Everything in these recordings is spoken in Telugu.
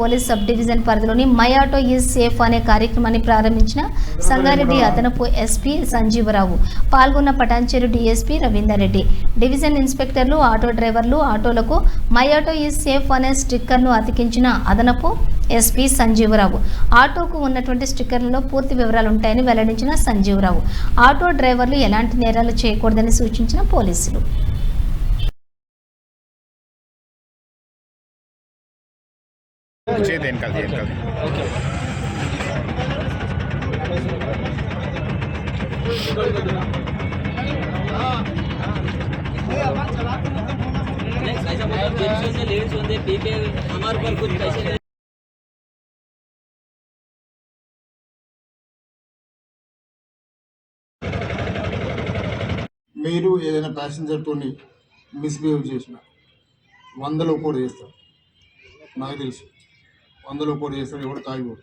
పోలీస్ సబ్ డివిజన్ పరిధిలోని మై ఆటో ఈజ్ సేఫ్ అనే కార్యక్రమాన్ని ప్రారంభించిన సంగారెడ్డి అదనపు ఎస్పీ సంజీవరావు. పాల్గొన్న పటాన్చెరు డీఎస్పీ రవీందర్రెడ్డి. డివిజన్ ఇన్స్పెక్టర్లు ఆటో డ్రైవర్లు ఆటోలకు మై ఆటో ఈజ్ సేఫ్ అనే స్టిక్కర్ను అతికించిన అదనపు ఎస్పీ సంజీవరావు. ఆటోకు ఉన్నటువంటి స్టిక్కర్లలో పూర్తి వివరాలు ఉంటాయని వెల్లడించిన సంజీవరావు. ఆటో డ్రైవర్లు ఎలాంటి నేరాలు చేయకూడదని సూచించిన పోలీసులు. చేతి వెనకాల వెనకాల पैसे से लेडीज बंदे पी के हमारे ऊपर कुछ पैसे ले మీరు ఏదైనా ప్యాసింజర్తో మిస్బిహేవ్ చేసిన వందలో కూడా చేస్తారు నాకు తెలుసు వందలో పోటీ చేస్తారు ఎవడు తాగిపోడు.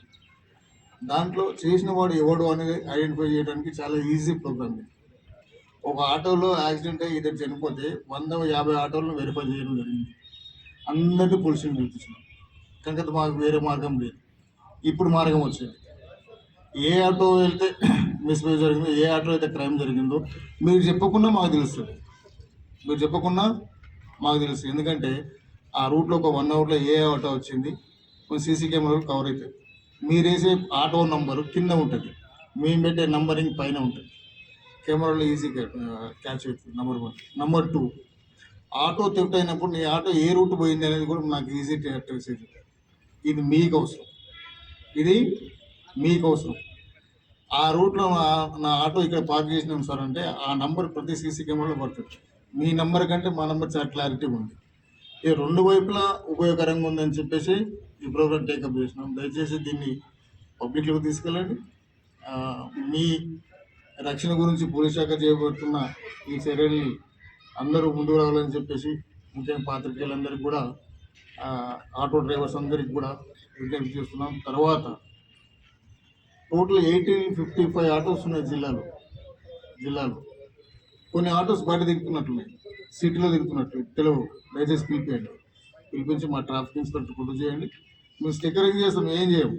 దాంట్లో చేసిన వాడు ఎవడు అనేది ఐడెంటిఫై చేయడానికి చాలా ఈజీ ప్రోగ్రామ్ ఇది. ఒక ఆటోలో యాక్సిడెంట్ అయ్యి ఇద్దరు చనిపోతే వంద యాభై ఆటోలను వెరిఫై చేయడం జరిగింది. అందరినీ పోలీసులు పిలిపించినాం. కనుక మాకు వేరే మార్గం లేదు. ఇప్పుడు మార్గం వచ్చింది. ఏ ఆటో వెళ్తే మిస్బిహేవ్ జరిగిందో ఏ ఆటో అయితే క్రైమ్ జరిగిందో మీరు చెప్పకుండా మాకు తెలుస్తుంది. మీరు చెప్పకుండా మాకు తెలుస్తుంది. ఎందుకంటే ఆ రూట్లో ఒక వన్ అవర్లో ఏ ఆటో వచ్చింది సీసీ కెమెరాలు కవర్ అవుతాయి. మీరు వేసే ఆటో నంబరు కింద ఉంటుంది. మేము పెట్టే నంబరింగ్ పైన ఉంటుంది. కెమెరాలో ఈజీ క్యాచ్ అవుతుంది. Number one number two auto theft అయినప్పుడు నీ ఆటో ఏ రూట్ పోయింది అనేది కూడా నాకు ఈజీ ట్రేస్ అవుతుంది ఇది మీకు అవసరం. ఇది మీకు అవసరం. ఆ రూట్లో నా ఆటో ఇక్కడ పార్క్ చేసినాం సార్ అంటే ఆ నంబర్ ప్రతి సీసీ కెమెరాలో పడుతుంది. మీ నంబర్ కంటే మా నంబర్ చాలా క్లారిటీ ఉంది. ఇది రెండు వైపులా ఉపయోగకరంగా ఉందని చెప్పేసి ఈ ప్రోగ్రామ్ టేకప్ చేసినాం. దయచేసి దీన్ని పబ్లిక్లోకి తీసుకెళ్ళండి. మీ రక్షణ గురించి పోలీస్ శాఖ చేయబడుతున్న ఈ చర్యల్ని అందరూ ముందుకు రావాలని చెప్పేసి ముఖ్యంగా పాత్రికేయులందరికీ కూడా ఆటో డ్రైవర్స్ అందరికీ కూడా విజ్ఞప్తి చేస్తున్నాం. తర్వాత total eighteen fifty five autos ఉన్నాయి జిల్లాలో. జిల్లాలో కొన్ని ఆటోస్ బయట దిగుతున్నట్లున్నాయి సిటీలో దిగుతున్నట్లు తెలుగు దయచేసి పిలిపియండి. పిలిపించి మా ట్రాఫిక్ ఇన్స్పెక్టర్ గుర్తు చేయండి. మేము స్టిక్కరింగ్ చేస్తాం ఏం చేయము.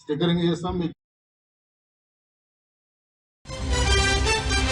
స్టిక్కరింగ్ చేస్తాం మీకు